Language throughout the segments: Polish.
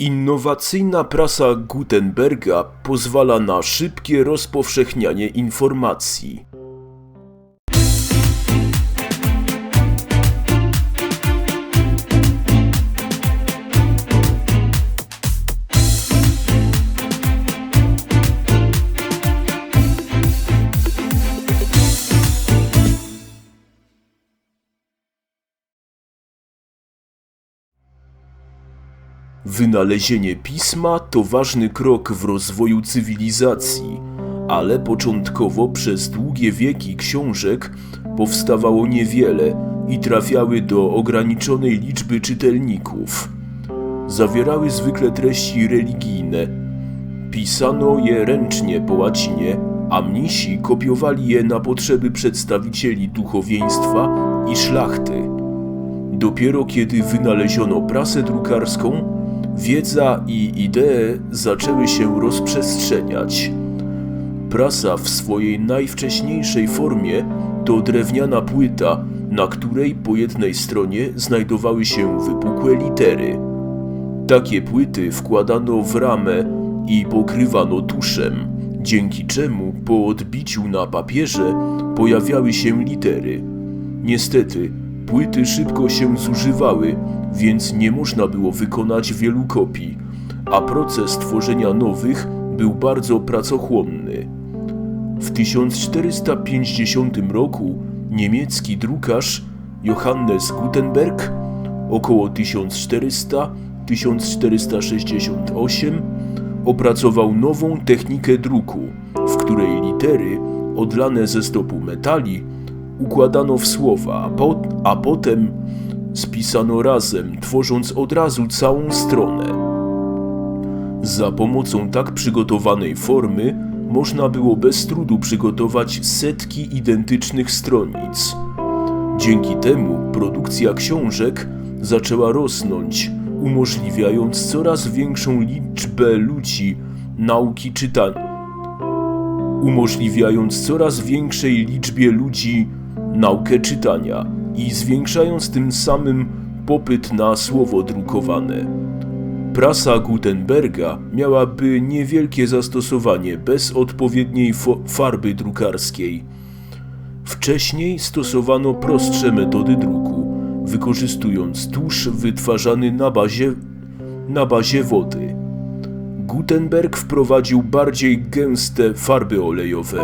Innowacyjna prasa Gutenberga pozwala na szybkie rozpowszechnianie informacji. Wynalezienie pisma to ważny krok w rozwoju cywilizacji, ale początkowo przez długie wieki książek powstawało niewiele i trafiały do ograniczonej liczby czytelników. Zawierały zwykle treści religijne. Pisano je ręcznie po łacinie, a mnisi kopiowali je na potrzeby przedstawicieli duchowieństwa i szlachty. Dopiero kiedy wynaleziono prasę drukarską, wiedza i idee zaczęły się rozprzestrzeniać. Prasa w swojej najwcześniejszej formie to drewniana płyta, na której po jednej stronie znajdowały się wypukłe litery. Takie płyty wkładano w ramę i pokrywano tuszem, dzięki czemu po odbiciu na papierze pojawiały się litery. Niestety, płyty szybko się zużywały, więc nie można było wykonać wielu kopii, a proces tworzenia nowych był bardzo pracochłonny. W 1450 roku niemiecki drukarz Johannes Gutenberg około 1400-1468 opracował nową technikę druku, w której litery odlane ze stopu metali układano w słowa, a, po, a potem spisano razem, tworząc od razu całą stronę. Za pomocą tak przygotowanej formy można było bez trudu przygotować setki identycznych stronic. Dzięki temu produkcja książek zaczęła rosnąć, umożliwiając coraz większą liczbę ludzi nauki czytania. Umożliwiając coraz większej liczbie ludzi naukę czytania i zwiększając tym samym popyt na słowo drukowane. Prasa Gutenberga miałaby niewielkie zastosowanie bez odpowiedniej farby drukarskiej. Wcześniej stosowano prostsze metody druku, wykorzystując tusz wytwarzany na bazie, na bazie wody. Gutenberg wprowadził bardziej gęste farby olejowe,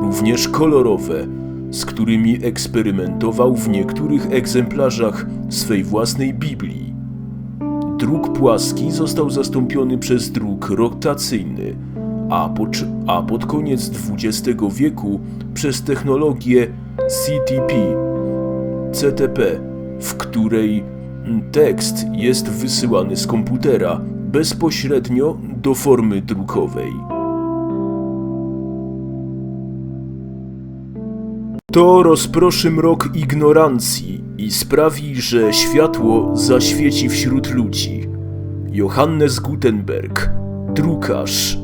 również kolorowe, z którymi eksperymentował w niektórych egzemplarzach swej własnej Biblii. Druk płaski został zastąpiony przez druk rotacyjny, a, po, a pod koniec XX wieku przez technologię CTP, CTP, w której tekst jest wysyłany z komputera bezpośrednio do formy drukowej. To rozproszy mrok ignorancji i sprawi, że światło zaświeci wśród ludzi. Johannes Gutenberg, drukarz.